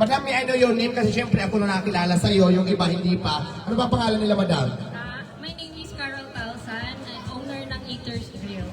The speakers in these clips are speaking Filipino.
Madam, may I know your name kasi syempre ako na nakilala sa iyo, yung iba hindi pa. Ano ba pangalan nila, Madam? Ah, my name is Carol Talsan, and owner ng Eaters Grill.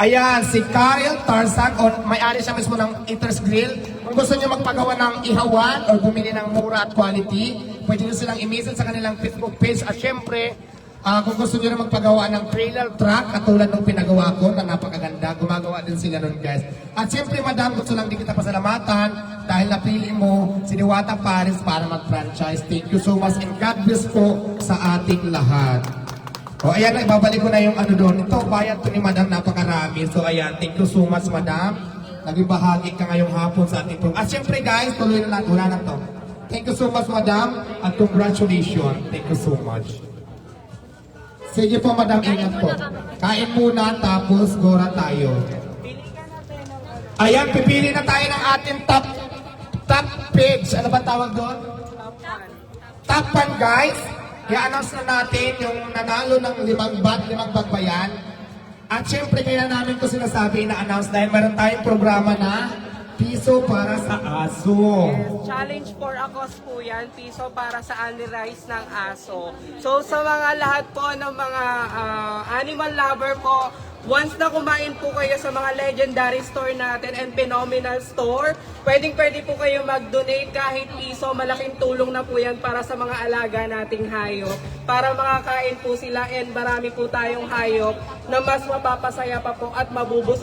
Ayan, si Kyle Tarzan, o may-ari siya mismo ng Eater's Grill. Kung gusto niyo magpagawa ng ihawan o bumili ng mura at quality, pwede niyo silang i-message sa kanilang Facebook page. At syempre, ah, kung gusto niyo na magpagawa ng trailer truck, katulad ng pinagawa ko na napakaganda, gumagawa din sila nun guys. At syempre, madam, gusto lang din kita pasalamatan dahil napili mo si Diwata Paris para mag-franchise. Thank you so much and God bless po sa ating lahat. O ayan, ibabalik ko na yung ano doon. Ito, bayad to ni Madam, napakarami. So ayan, thank you so much Madam. Naging bahagi ka ngayong hapon sa ating program. At syempre guys, tuloy na natin. Wala na to. Thank you so much Madam. At congratulations. Thank you so much. Sige po Madam, ingat po. Kain muna, tapos gora tayo. Ayan, pipili na tayo ng ating top top page. Ano ba tawag doon? Top 1 guys, i-announce na natin yung nanalo ng limang bat, limang bag ba yan? At syempre kaya namin to sinasabi na-announce dahil meron tayong programa na piso para sa aso. Challenge for a cause po yan, piso para sa Anli Rice ng aso. So sa mga lahat po ng mga ah, animal lover po, once na kumain po kayo sa mga legendary store natin and phenomenal store, pwedeng pwede po kayo mag-donate kahit piso, malaking tulong na po yan para sa mga alaga nating hayop. Para makakain po sila and marami po tayong hayop na mas mapapasaya pa po at mabubusog